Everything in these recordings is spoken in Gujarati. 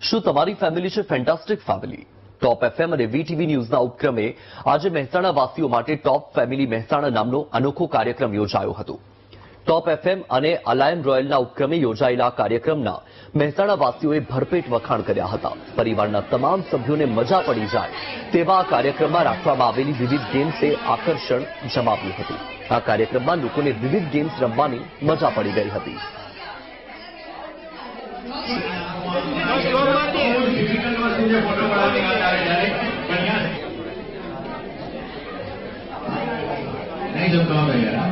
શું તમારી ફેમિલી છે? ફેન્ટાસ્ટિક ફેમિલી ટોપ એફએમ અને વીટીવી ન્યૂઝના ઉપક્રમે આજે મહેસાણા વાસીઓ માટે ટોપ ફેમિલી મહેસાણા નામનો અનોખો કાર્યક્રમ યોજાયો હતો. ટોપ એફએમ અને અલાયમ રોયલના ઉપક્રમે યોજાયેલા કાર્યક્રમના મહેસાણા વાસીઓએ ભરપેટ વખાણ કર્યા હતા. પરિવારના તમામ સભ્યોને મજા પડી જાય તેવા આ કાર્યક્રમમાં રાખવામાં આવેલી વિવિધ ગેમ્સે આકર્ષણ જમાવ્યું હતું. આ કાર્યક્રમમાં લોકોને વિવિધ ગેમ્સ રમવાની મજા પડી ગઈ હતી. नहीं जब काम है यार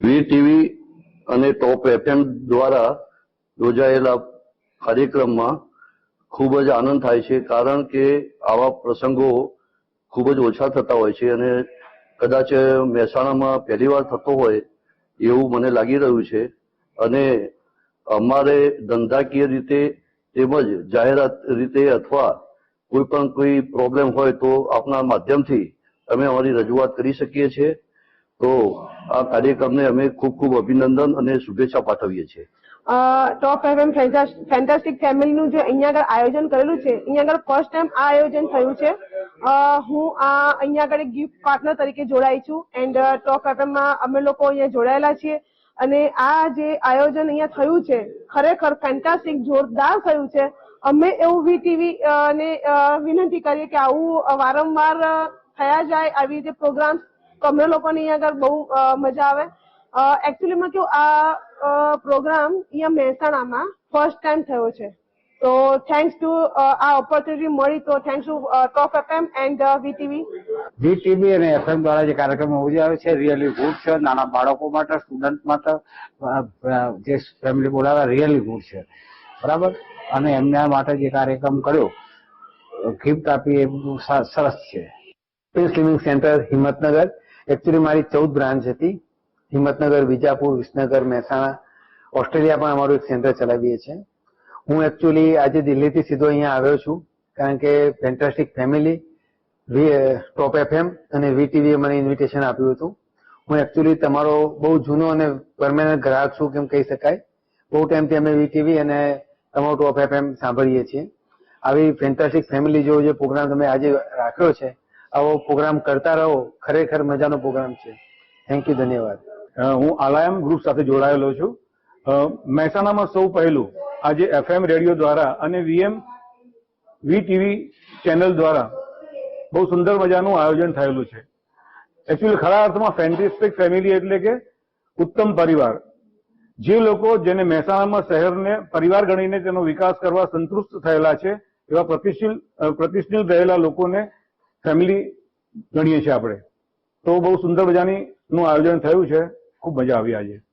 વી ટીવી અને ટોપ એફએમ દ્વારા યોજાયેલા કાર્યક્રમમાં ખૂબ જ આનંદ થાય છે કારણ કે આવા પ્રસંગો ખૂબ જ ઓછા થતા હોય છે અને કદાચ મહેસાણામાં પહેલી વાર થતો હોય એવું મને લાગી રહ્યું છે. અને અમારે ધંધાકીય રીતે તેમજ જાહેરાત રીતે અથવા કોઈ પણ કોઈ પ્રોબ્લેમ હોય તો આપના માધ્યમથી અમે અમારી રજૂઆત કરી શકીએ છીએ. તો આ કાર્યક્રમને અમે ખૂબ ખૂબ અભિનંદન અને શુભેચ્છા પાઠવીએ છીએ. ટોપ એફએમ ફેન્ટાસ્ટિક ફેમિલીનું જે અહીંયા આગળ આયોજન કરેલું છે, અહીંયા આગળ ફર્સ્ટ ટાઈમ આ આયોજન થયું છે. હું આ અહીંયા આગળ ગિફ્ટ પાર્ટનર તરીકે જોડાઈ છું એન્ડ ટોપ એફએમમાં અમે લોકો અહીંયા જોડાયેલા છીએ. અને આ જે આયોજન અહીંયા થયું છે ખરેખર ફેન્ટાસ્ટિક જોરદાર થયું છે. અમે એવું વીટીવી ને અ, વિનંતી કરીએ કે આવું વારંવાર થયા જાય આવી રીતે પ્રોગ્રામ તો અમને લોકોને અહીંયા આગળ બહુ મજા આવે. એકચ્યુઅલીમાં કેવું આ પ્રોગ્રામ અહીંયા મહેસાણામાં ફર્સ્ટ ટાઈમ થયો છે. તો થેન્ક્સ ટુ આ ઓપોર્ચ્યુનિટી મળી તો thanks to top FM and VTV VTV અને એફએમ દ્વારા જે કાર્યક્રમ યોજાયો છે રિયલી ગુડ છે, નાના બાળકો માટે સ્ટુડન્ટ માટે જે ફેમિલી બોલાવે રિયલી ગુડ છે. બરાબર? અને એમના માટે જે કાર્યક્રમ કર્યો, ગિફ્ટ આપી, એ સરસ છે. Space living centre Himmatnagar. Actually મારી ચૌદ બ્રાન્ચ હતી. હિંમતનગર, વિજાપુર, વિસનગર, મહેસાણા. ઓસ્ટ્રેલિયા પણ અમારું એક સેન્ટર ચલાવીએ છીએ. હું એકચ્યુઅલી આજે દિલ્હીથી સીધો અહીંયા આવ્યો છું, કારણ કે ફેન્ટાસ્ટિક ફેમિલી ટોપ એફએમ અને વીટીવીએ મને ઇન્વિટેશન આપ્યું હતું. હું એકચ્યુઅલી તમારો બહુ જૂનો અને પરમેનન્ટ ગ્રાહક છું કેમ કહી શકાય. બહુ ટાઈમથી અમે વીટીવી અને તમારો ટોપ એફએમ સાંભળીએ છીએ. આવી ફેન્ટાસ્ટિક ફેમિલી જેવો જે પ્રોગ્રામ તમે આજે રાખ્યો છે, આવો પ્રોગ્રામ કરતા રહો. ખરેખર મજાનો પ્રોગ્રામ છે. થેન્ક યુ ધન્યવાદ. હું આલાયમ ગ્રુપ સાથે જોડાયેલો છું. મહેસાણામાં સૌ પહેલું આજે એફએમ રેડિયો દ્વારા અને વીએમ વી ટીવી ચેનલ દ્વારા બહુ સુંદર મજાનું આયોજન થયેલું છે. એકચ્યુઅલી ખરા અર્થમાં ફેન્ટિસ્ટિક ફેમિલી એટલે કે ઉત્તમ પરિવાર. જે લોકો જેને મહેસાણામાં શહેરને પરિવાર ગણીને તેનો વિકાસ કરવા સંતુષ્ટ થયેલા છે એવા પ્રતિશીલ અ, રહેલા લોકોને ફેમિલી ગણીએ છીએ આપણે. તો બહુ સુંદર મજાની નું આયોજન થયું છે. ખૂબ મજા આવી આજે.